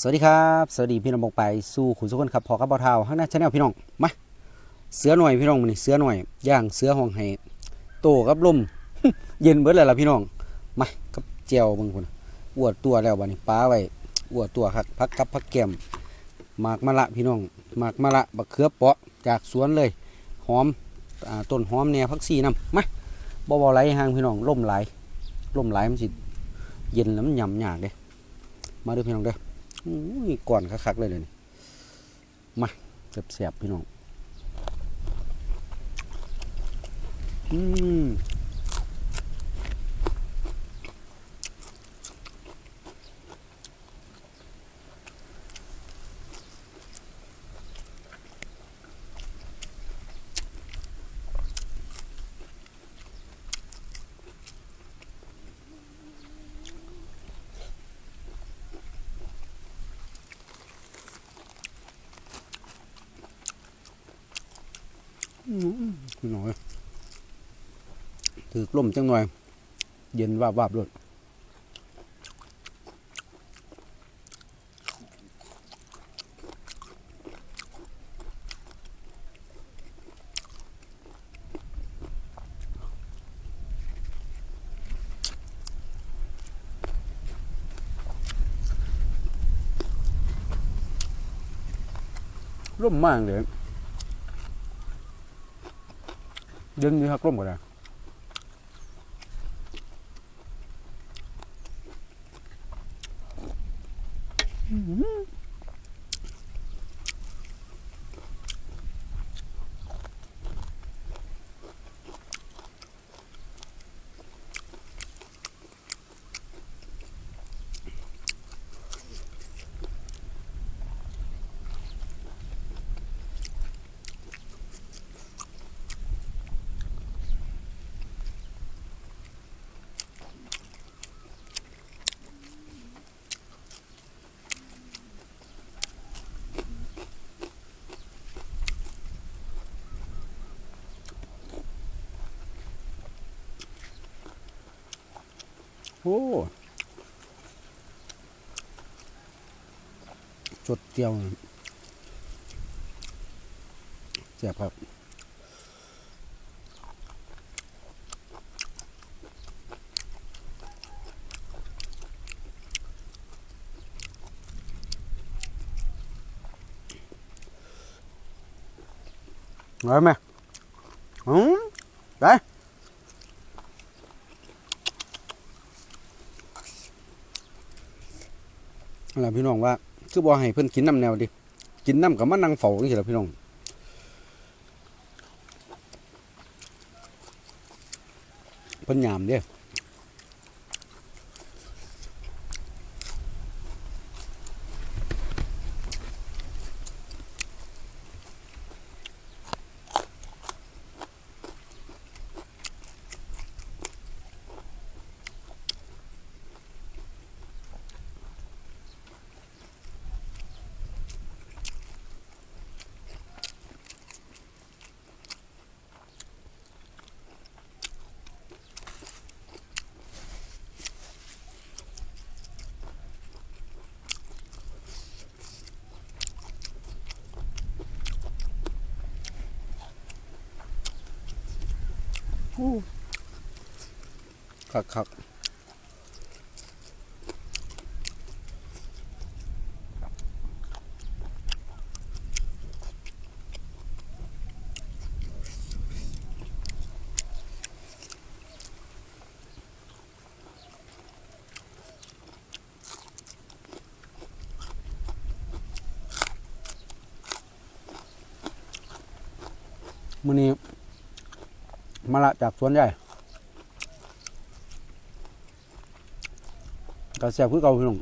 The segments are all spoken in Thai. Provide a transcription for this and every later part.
สวัสดีครับ สวัสดีพี่น้องบองไปสู่ขุนสุขคนครับพอกับเบาเทาข้างหน้าชาแนลพี่น้องมาเสือหน่อยพี่น้องมันนี่เสือหน่อยย่างเสือห้องให้โตกับลมเย็นเบิดเลยล่ะพี่น้องมากับเจียวบางคนอวดตัวแล้วบัดนี้ป้าไว้อวดตัวครับพักกับพักแกมหมากมะละพี่น้องหมากมะละบักเขือเปาะจากสวนเลยหอมอต้นหอมเนี่ยพักซีน้ำมาบ่บ่ไหลห่างพี่น้องล่มไหลล่มไหลมันสิเย็นแล้วมันยำยากเด้มาด้อพี่น้องเด้อ ก่อนคักๆเลยเลยมาเสียบๆพี่น้อง อืม พี่น้อยถือกล่มจังหน่อย เย็นวาบวาบๆเลยร่มมากเลย เย็นดีครั โอ้จดเจียวเสียบครับ Rồi mẹ. Ừ. Đấy. นั่นแหละ พี่น้องว่า คือบ่ให้เพิ่นกินน้ำแนวดิกินน้ำกับมานั่งเฝ้าจังซี่ล่ะพี่น้องเพิ่นยามเด้ คักคักมื้อนี้ มาละจากสวนใหญ่ก็แซ่บคือเก่าพี่น้อง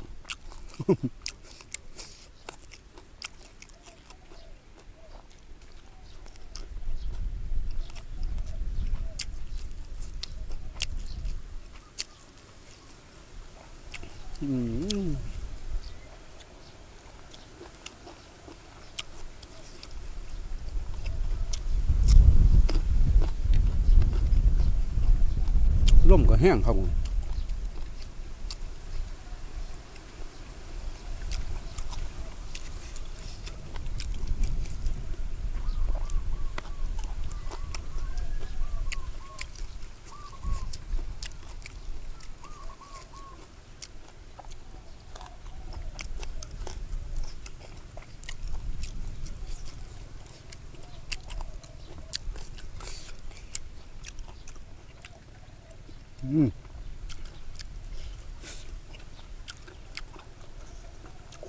อืม ล่มก็แห้งครับผม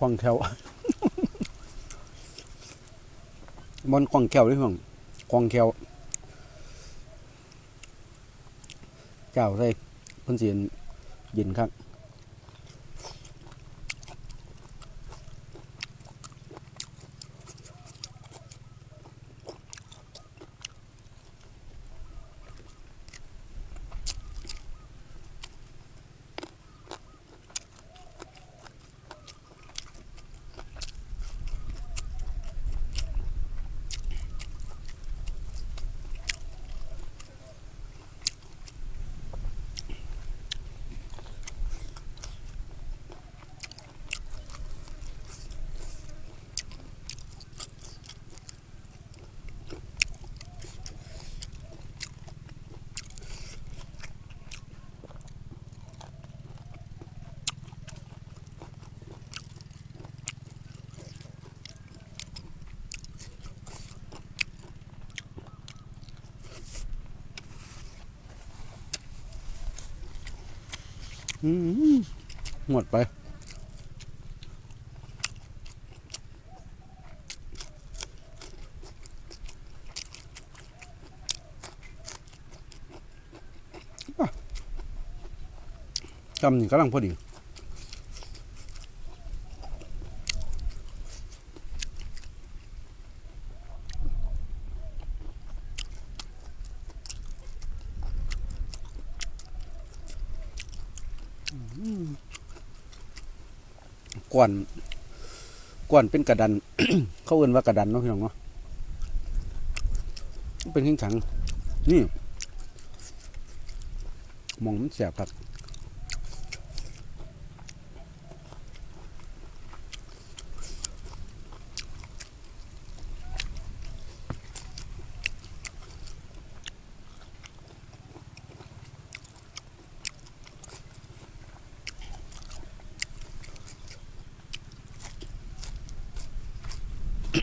ควงแควบนควงแควด้วยห่วงควงแควเจ้าใส่เพิ่นสิเย็นครับ หมดไป จำนี่กำลังพอดี ก่อนก่อนเป็นกระดัน เขาเอื่นว่ากระดันเนาะพี่น้องเนาะมันเป็นขิงขังนี่มองมันแสบครับ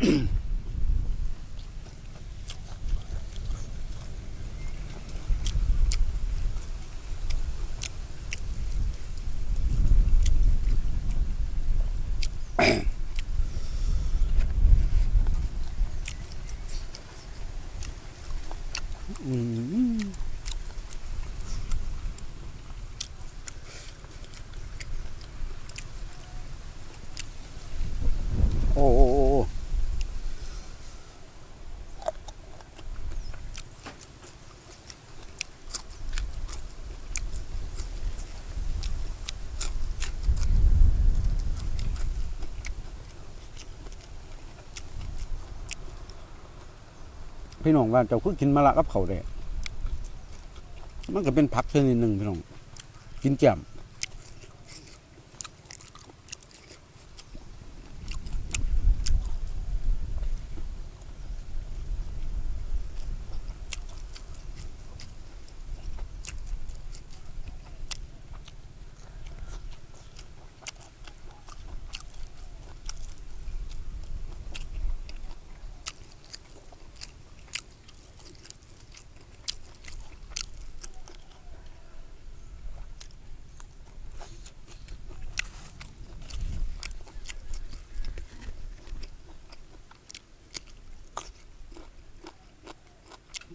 อืมโอ้โอ้โอ้โอ้ พี่น้องว่าเจ้าคือกินมะละกับเขาวได้มันก็เป็นผักชนิดหนึ่งพี่น้อง กินแจ่ม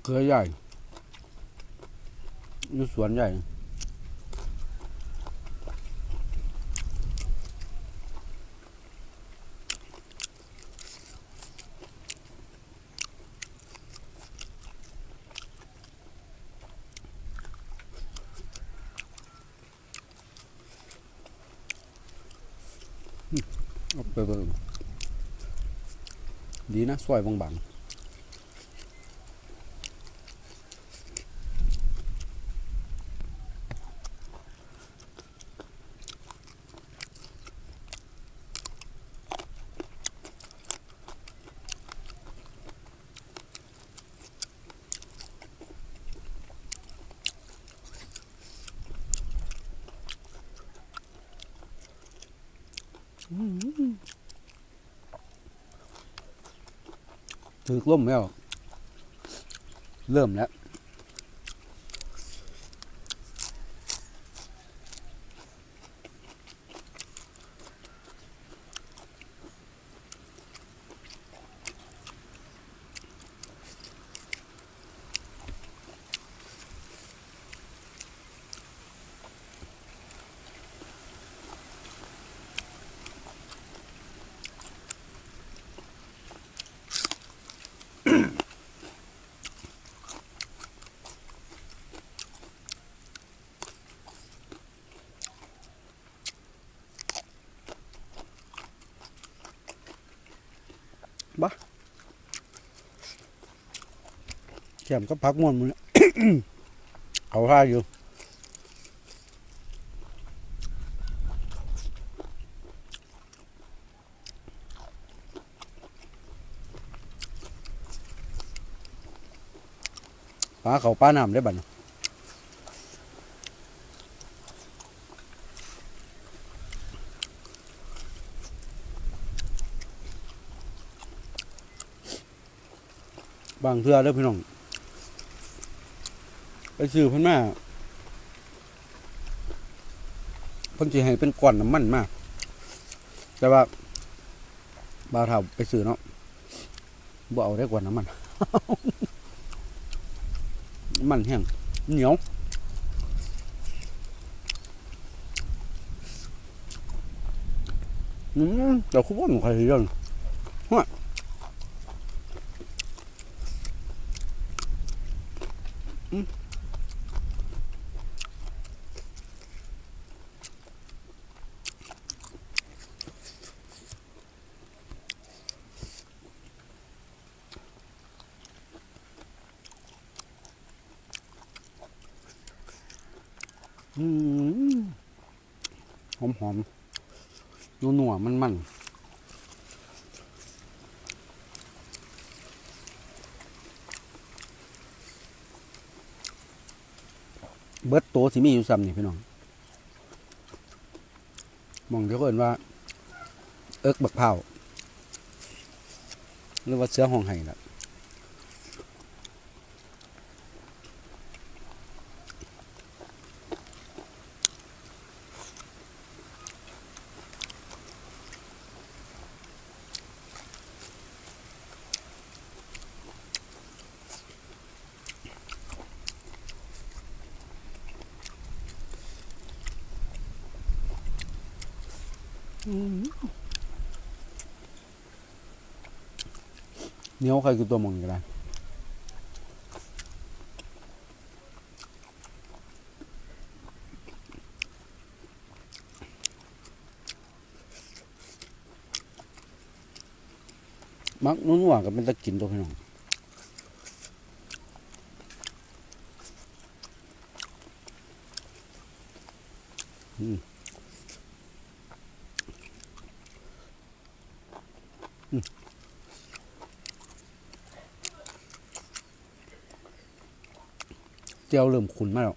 เครือใหญ่อยู่สวนใหญ่เอาไปเบิ่งดีนะซอยบางๆ ถือล่มแล้ว เริ่มแล้ว มก็พักม่วนมือเอาท่าอยู่ปลาเขาปลาน้ำได้บัดนบางเทื่อเด้อพี่น้อง ไปซื้อเพิ่นมาเพิ่นสิให้เป็นก้อนน้ำมันมาแต่ว่าบาวเฒ่าไปซื้อเนาะบ่เอาได้กว่าน้ำมัน มันแห้งเหนียวอืมแต่คุณว่ามันใครเรื่องฮะอืม หอมหอมนัวนัวมันมันเบิดโตสิมีอยู่ซ้ำนี่พี่น้องมองเดี๋ยวก็เห็นว่า เอิกบักเผาหรือว่าเสื้อห้องไห้ละ เหนียวใครคือตัวมึงกันได้มักนุ่นหวานกับเป็นตะกินตัวพี่น้อง เจียวเริ่มขุนมากแล้ว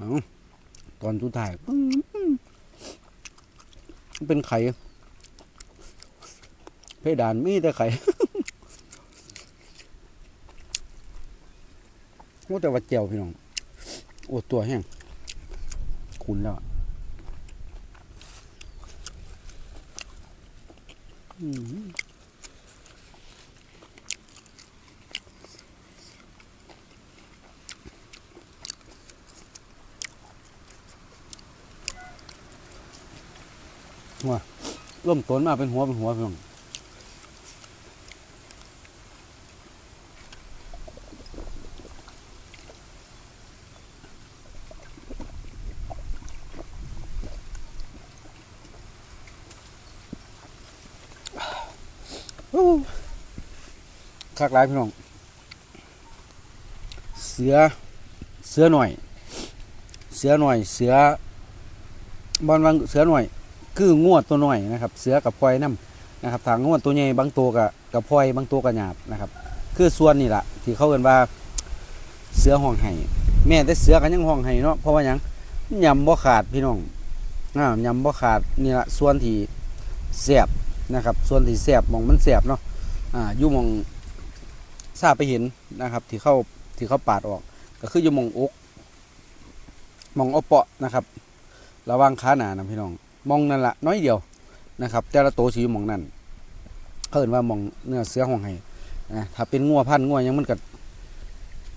อตอนสุดท้ายเป็นไข่เพดานมีแต่ไข่โอ้แต่ว่าเจียวพี่น้อง โอ้ตัวแห้ง คุณแล้วอะอืม ว่าร่มต้นมาเป็นหัวเป็นหัวเพี่อง คักหลายพี่น้อง เสือ เสือหน่อย เสือหน่อย เสือบอลวังเสือหน่อย คืองวดตัวหน่อยนะครับ เสือกับพลอยน้ำนะครับ ทางงวดตัวใหญ่บางตัวกับกับพลอยบางตัวกับหยาบนะครับ คือส่วนนี่แหละที่เขาเรียนว่า เสือห้องไห้แม่แต่เสือกันยังห้องไห้เนาะ เพราะว่ายังยำบ่ขาดพี่น้องอ่ายำบ่ขาดนี่แหละส่วนที่แสบ นะครับ ส่วนที่แสบมองมันแสบเนาะอ่าอยู่มองทราบไปเห็นนะครับ ที่เข้าที่เขาปาดออก ก็คืออยู่มองอกมองเอาเปาะนะครับ ระว่างขาหนานะพี่น้อง มองนั่นละน้อยเดียวนะครับ แต่ละโตสีอยู่มองนั่นเขาเห็นว่ามองเนื้อเสือห้องไห้นะถ้าเป็นงัวพันงัวยังมันก็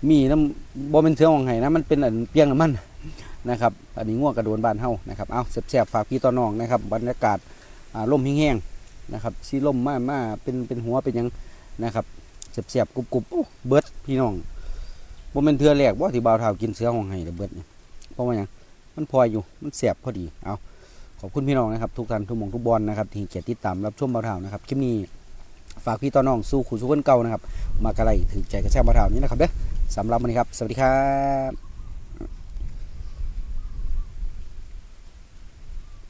มีน้ำบ่เป็นเสือห้องไห้นะมันเป็นอันเปียงน้ำมันนะครับ อันนี้งัวกระโดนบานเฮานะครับ เอาแสบๆฝากพี่ต่อน้องนะครับ บรรยากาศอ่าลมแห้งๆ นะครับซีลมมามาเป็นเป็นหัวเป็นยังนะครับเสียบๆกรุบๆเบิดพี่น้องบ่แม่นเทื่อแรกบ่ที่บ่าวเฒ่ากินเสือห้องไห้ระเบิดเนี่ยเพราะว่าหยังมันพออยู่มันแซ่บพอดีเอาขอบคุณพี่น้องนะครับทุกท่านทุกมงทุกบอลนะครับที่เกียรติติดตามรับชมบ่าวเฒ่านะครับคลิปนี้ฝากพี่ต่อน้องสู้ขู่สู้คนเก่านะครับ มากระไรถือใจกระแซบบ่าวเฒ่านี้นะครับเด้อสำหรับวันนี้ครับ สวัสดีครับ